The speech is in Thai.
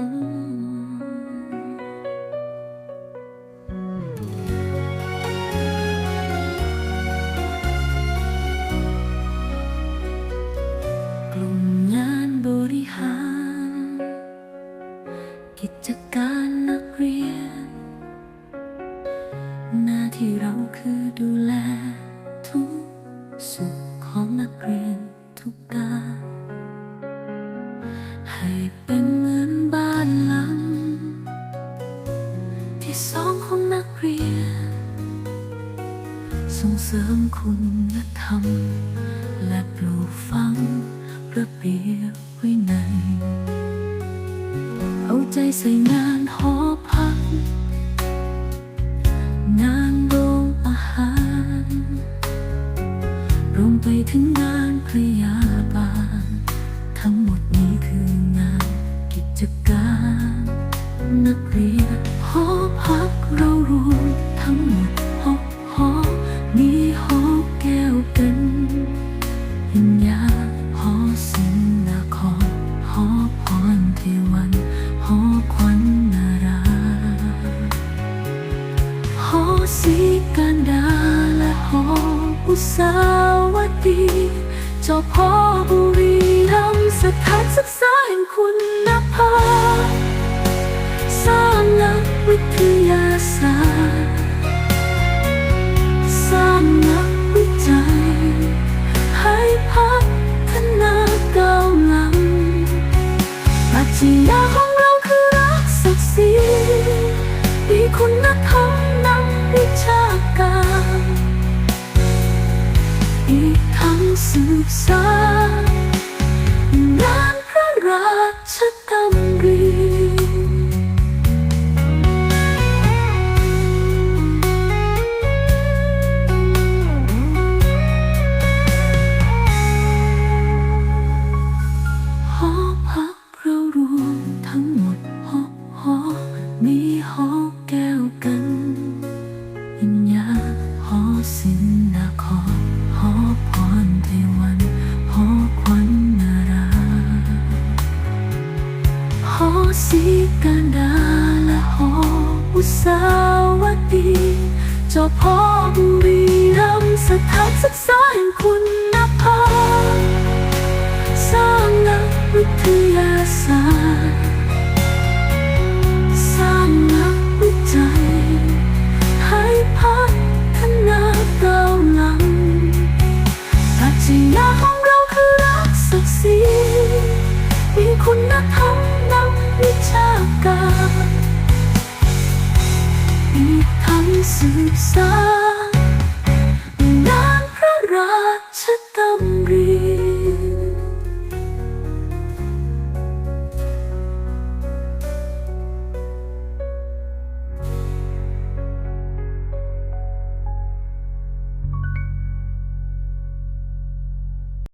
กลุ่มงานบริหาร กิจการนักเรียน หน้าที่เราคือดูแลทุกสุขของนักเรียนทุกการให้เป็น ส่งเสริมคุณธรรม และปลูกฝังระเบียบวินัยเอาใจใส่งานหอพัก งานโรงอาหาร รวมไปถึงงานพยาบาล ทั้งหมดนี้คืองานกิจการ นักเรียนหอพักเรารวมทั้งหมดาวดีเจ้าพ่อบุรีรัมย์สถานศึกษาแห่งคุณภาสร้างนักวิทยาศาสตร์สร้างนักวิจัย ให้พัฒนาก้าวหลังปรัช ทั้งสืบสางานพระราชดำริหอพักเรารวมทั้งหมดหกหอมีหอแก้วกันอินยาหอสินนาคร อสีกันดาและหออุตสาวดีเจ้าพ่อบุรีรัมสถานศึกษาแห่งคุณภาพ สืบสานงานพระราชดำ